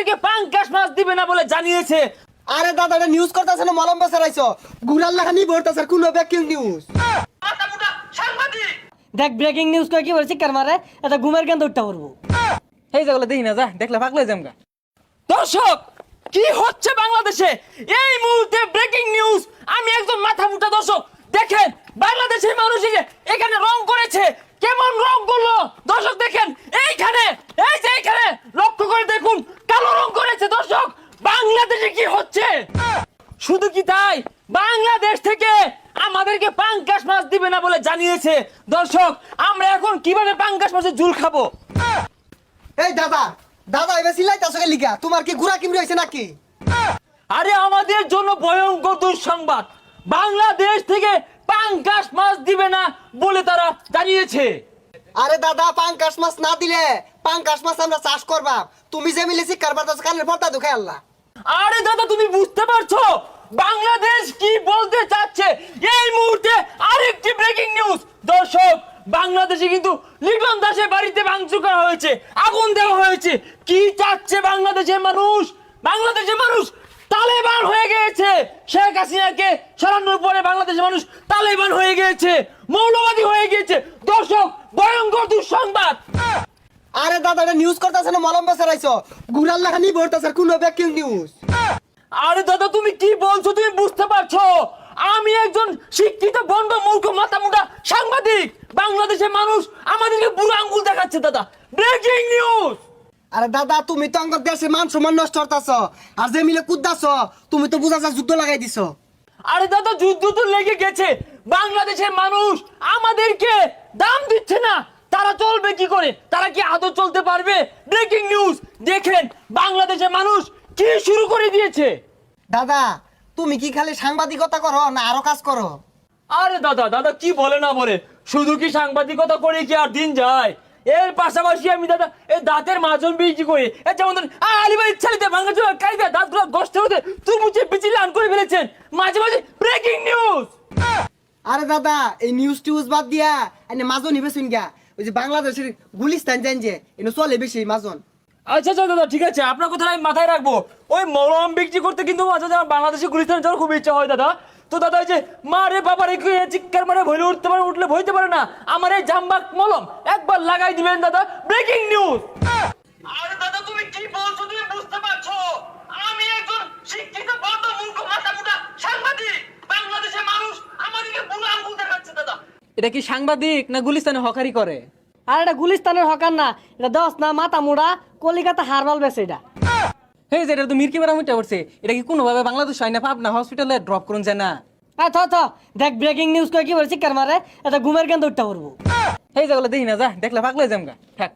আমাদেরকে পাঙ্কাশ মাছ দিবে না বলে জানিয়েছে। আরে দাদা এটা নিউজ করতেছে না মলম বেচার আইছো। গুড়ার লেখা নিব করতেছে কোন ব্যাকিং নিউজ দেখ ব্রেকিং নিউজ কয় কি বলছি কার মারে এটা ঘুমের কেন উঠটা করব এই যেগুলো দেখি না যা দেখলে পাগলে জামগা দর্শক কি হচ্ছে বাংলাদেশে? এই মুহূর্তে ব্রেকিং নিউজ আমি একজন মাথা মুটা দর্শক। দেখেন বাংলাদেশের মানুষ এখানে রং করেছে। বাংলাদেশ থেকে আমাদেরকে পাঙ্কাশ মাছ দিবে না বলে জানিয়েছে। দর্শক আমরা এখন কীভাবে পাঙ্কাশ মাছের ঝুল খাব? এই দাদা দাদা এবার সিলাইতাছো লিগা? তোমার কি গুড়া কিমরি হইছে নাকি? আরে আমাদের জন্য ভয়ঙ্কর দুঃসংবাদ। বাংলাদেশ থেকে পাঙ্কাশ মাছ দিবে না বলে তারা জানিয়েছে। আরে দাদা পাঙ্কাশ মাছ না দিলে পাঙ্কাশ মাছ আমরা চাষ করবা তুমি যে মিলে শিকার পারতাছো কানের পর্দা দুখাই আল্লাহ। আরে দাদা তুমি বুঝতে পারছ? বাংলাদেশ কি বলতে চাচ্ছে? এই মুহূর্তে আরেকটি ব্রেকিং নিউজ দর্শক, বাংলাদেশে কিন্তু লিটন দাসের বাড়িতে ভাঙচুর করা হয়েছে, আগুন দেওয়া হয়েছে। কি চাচ্ছে বাংলাদেশের মানুষ? বাংলাদেশের মানুষ তালেবান হয়ে গিয়েছে। শেখ হাসিনাকে সরানোর পরে বাংলাদেশের মানুষ তালেবান হয়ে গিয়েছে, মৌলবাদী হয়ে গিয়েছে। দর্শক, ভয়ঙ্কর দুঃসংবাদ। আরে দাদা নিউজ করতেছে না, মলম গুড়ার লেখা নিব করতেছে কোন ব্যাকিং নিউজ আরে দাদা তুমি কি বলছো? তুমি বুঝতে পারছ? আমি একজন শিক্ষিত বন্ড মূর্খ মাথা মোটা সাংবাদিক। বাংলাদেশের মানুষ আমাদেরকে বুড়ো আঙ্গুল দেখাচ্ছে দাদা। ব্রেকিং নিউজ আরে দাদা তুমি তো আমার দেশে মান সম্মান নষ্ট করতেছ। আর যে মিলে কুদাছ তুমি তো বুঝা যা যুদ্ধ লাগাই দিছো। আরে দাদা যুদ্ধ তো লেগে গেছে। বাংলাদেশের মানুষ আমাদেরকে দাম দিচ্ছে না। তারা চলবে কি করে? তারা কি আদৌ চলতে পারবে? ব্রেকিং নিউজ দেখেন বাংলাদেশের মানুষ কি শুরু করে দিয়েছে? দাদা তুমি কি খালি সাংবাদিকতা করো না আরও কাজ করো? আরে দাদা দাদা কি বলে না বলে? শুধু কি সাংবাদিকতা করে কি আর দিন যায়? এর পাশাপাশি আমি দাদা এই দাঁতের মাজন বিক্রি করি। এর যেমন ধরুন আলিবাই ইচ্ছালিতে ভাঙা চোখা কাইদা দাঁতগুলো গস্তে হতে তুরমুচে পিছিয়ে আন করে ফেলেছেন। মাঝে মাঝে ব্রেকিং নিউজ আরে দাদা এই নিউজ টিউজ বাদ দিয়া এনে মাজন হিবে শুন গা ওই যে বাংলাদেশের গুলিস্তান জান যে এনে চলে বেশি মাজন। আচ্ছা আচ্ছা দাদা ঠিক আছে। আপনার কথা আমি মাথায় রাখব। ওই মলম বিক্রি করতে কিন্তু মাঝে আমার বাংলাদেশে গুলিস্তান যাওয়ার খুব ইচ্ছা হয় দাদা। তো দাদা এই যে মা রে বাবা রে চিৎকার মারে ভইলে উঠতে পারে উঠলে ভইতে পারে না। আমার এই জাম্বাক মলম একবার লাগাই দিবেন দাদা। Breaking news! আরে দাদা তুমি কি বলছো? তুমি বুঝতে পারছ? আমি একজন শিক্ষিত বড় মূর্খ মাথা মোটা সাংবাদিক। বাংলাদেশের মানুষ আমাদেরকে বুড়ো আঙ্গুল দেখাচ্ছে দাদা। এটা কি সাংবাদিক না গুলিস্তানে হকারি করে? আর এটা গুলিস্তানের হকার না এটা দশ না মাথা মুড়া কলিকাতা হারবাল বেছে এটা। হ্যাঁ যে এটা তো মির্কি বেড়া মুটা পড়ছে এটা কি কোনোভাবে বাংলাদেশ হয় না পাবনা হসপিটালে ড্রপ করুন যায় না? আয় থ থ দেখ ব্রেকিং নিউজ কয় কি বলছি কার মারে এটা ঘুমের কেন উঠতে পারব এই যেগুলো দেখি না যা দেখলে পাগলে জামগা থাক।